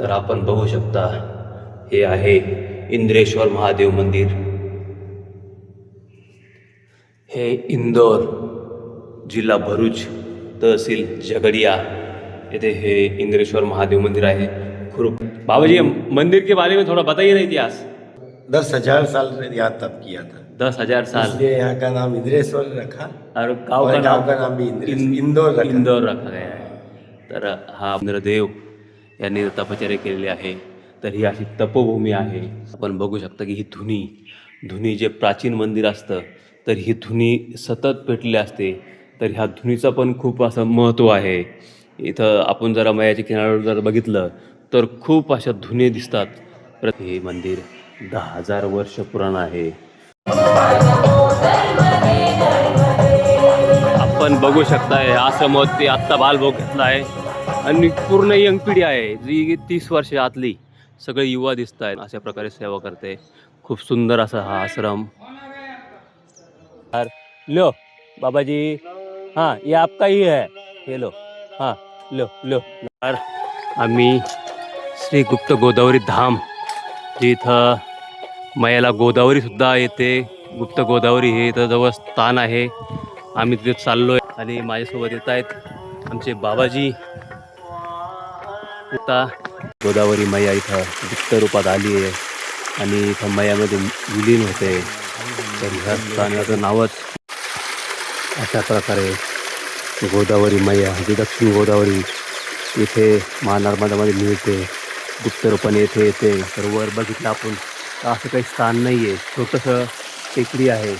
तर आपण बघू शकता हे आहे इंद्रेश्वर महादेव मंदिर. हे इंदोर जिल्हा भरूच तहसील झगडिया येथे हे इंद्रेश्वर महादेव मंदिर आहे. खूप बाबाजी मंदिर के बारे में थोड़ा बताइए ना इतिहास. दस हजार साल यहाँ तप किया था। दस हजार साल। इसलिए यहाँ का नाम इंद्रेश्वर रखा और गांव का का नाम भी इंदौर रखा। इंदौर रखा गया आहे तर हा इंद्रदेव यांनी तपश्चर्या केलेली आहे. तर ही अशी तपोभूमी आहे. आपण बघू शकता की ही धुनी धुनी जे प्राचीन मंदिर असतं तर ही धुनी सतत पेटली असते. तर ह्या धुनीचं पण खूप असं महत्त्व आहे. इथं आपण जरा मयाच्या किनाऱ्यावर जर बघितलं तर खूप अशा धुनी दिसतात. प्रति हे मंदिर दहा हजार वर्ष पुराण आहे. आपण बघू शकताय आश्रमात आत्ता बालभोग घेतला आहे आणि पूर्ण यंग पिढी आहे जी तीस वर्ष आतली. सगळे युवा दिसत आहेत अशा प्रकारे सेवा करते. खूप सुंदर असा हा आश्रम. लो बाबाजी. हां ये आपका ही है हे लो. हां लो लो. यार, आम्ही श्री गुप्त गोदावरी धाम. जिथं मयाला गोदावरी सुद्धा येते. गुप्त गोदावरी हे इथं जवळ स्थान आहे. आम्ही तिथे चाललोय. आणि माझ्यासोबत येत आहेत आमचे बाबाजी. आता गोदावरी मैया इथं गुप्त रूपात आली आहे. आणि इथं मैयामध्ये विलीन होते. तर ह्या स्थानाचं नावच अशा प्रकारे गोदावरी मैया जी दक्षिण गोदावरी इथे महानर्मदामध्ये मिळते. गुप्त रूपाने येथे येते. तर वर बघितलं आपण तर असं काही स्थान नाही आहे छोटंसं टेकडी आहे.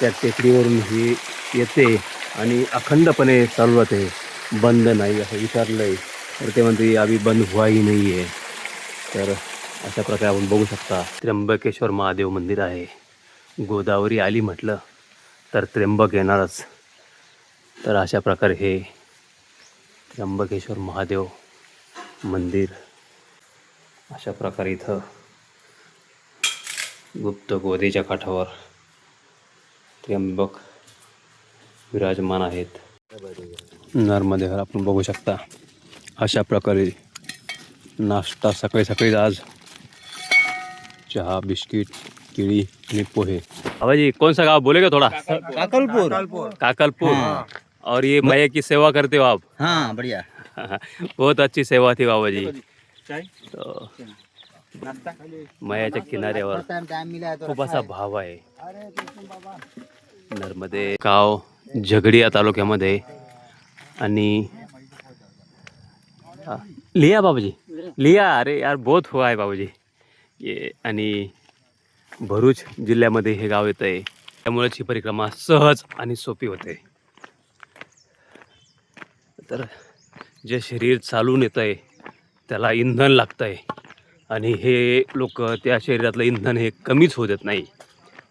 त्या टेकडीवरून ही येते आणि अखंडपणे चालू राहते. बंद नाही असं विचारलं आहे तर ते म्हणते अभी बंद हुआही नाही आहे तर अशा प्रकारे आपण बघू शकता त्र्यंबकेश्वर महादेव मंदिर आहे. गोदावरी आली म्हटलं तर त्र्यंबक येणारच. तर अशा प्रकारे हे त्र्यंबकेश्वर महादेव मंदिर अशा प्रकारे इथं गुप्त गोदेच्या काठावर त्र्यंबक विराजमान आहेत. नर्मदेवर आपण बघू शकता. अशा प्रकारे नाश्ता सकाळी सकाळी आज. चहा बिस्किट केळी आणि पोहे. बाबाजी कौन सा गाँव बोलेगा थोड़ा? काकलपुर. काकलपुर. और ये मैया की सेवा करते हो आप? हाँ बढ़िया. बहुत अच्छी सेवा थी बाबा जी तो मयाच्या किनाऱ्यावर है. खूप असा भाव आहे. नर्मदे गाव झगडिया तालुक्यामध्ये. आणि हा, लिया बाबाजी. लिया अरे यार बहुत हुआ आहे बाबाजी. ये आणि भरूच जिल्ह्यामध्ये हे गाव येतं आहे त्यामुळेच ही परिक्रमा सहज आणि सोपी होते. तर जे शरीर चालून येतं आहे त्याला इंधन लागतं आहे आणि हे लोक त्या शरीरातलं इंधन हे कमीच होऊ देत नाही.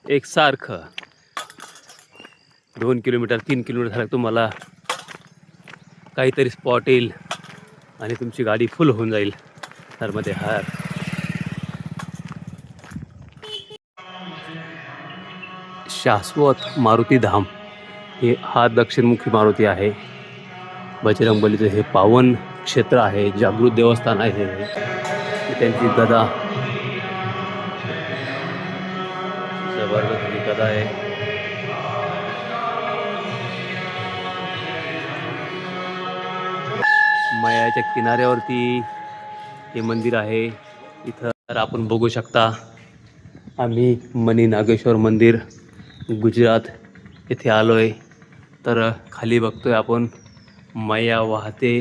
एकसारखं दोन किलोमीटर तीन किलोमीटर झालं तुम्हाला काहीतरी स्पॉट येईल. आणि तुमची गाडी फुल होऊन जाईल. नर्मदे हार. शाश्वत मारुती धाम हे हा दक्षिणमुखी मारुती आहे. बजरंगबलीचं हे पावन क्षेत्र आहे जागृत देवस्थान आहे. त्यांची गदा मयाच्या किनाऱ्यावरती हे मंदिर आहे. इथं तर आपण बघू शकता आम्ही मनी नागेश्वर मंदिर गुजरात येथे आलो आहे तर खाली बघतो आहे आपण माया वाहते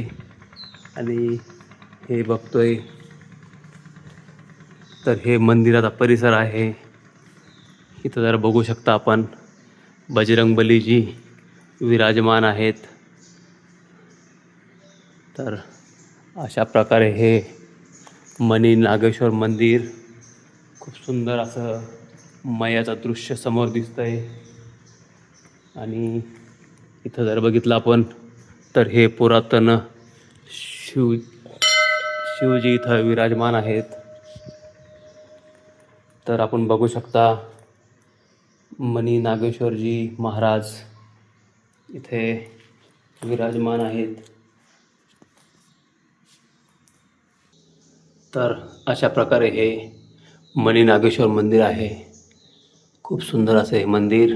आणि हे बघतो आहे तर हे मंदिराचा परिसर आहे. इथं जरा बघू शकता आपण. बजरंगबलीजी विराजमान आहेत. तर अशा प्रकारे हे मनी नागेश्वर मंदिर खूप सुंदर असं मयाचं दृश्य समोर दिसतंय. आणि इथं जर बघितलं आपण तर हे पुरातन शिव शिवजी इथं विराजमान आहेत. तर आपण बघू शकता मनी नागेश्वरजी महाराज इथे विराजमान आहेत. तर अशा प्रकारे हे मणी नागेश्वर मंदिर आहे. खूप सुंदर असं हे मंदिर.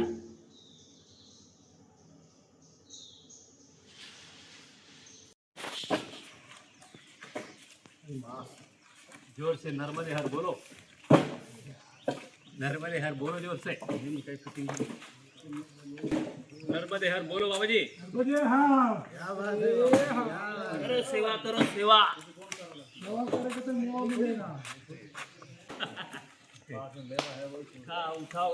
ज़ोर से नर्मदे हर बोलो नर्मदे हर बोलो ज़ोर से नर्मदे हर. बोलो बाबा. जी करो सेवा करो सेवा. उठाओ उठाओ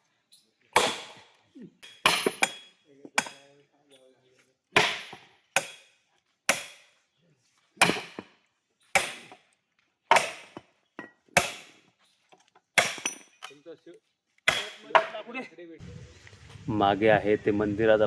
मागे आहे ते मंदिरात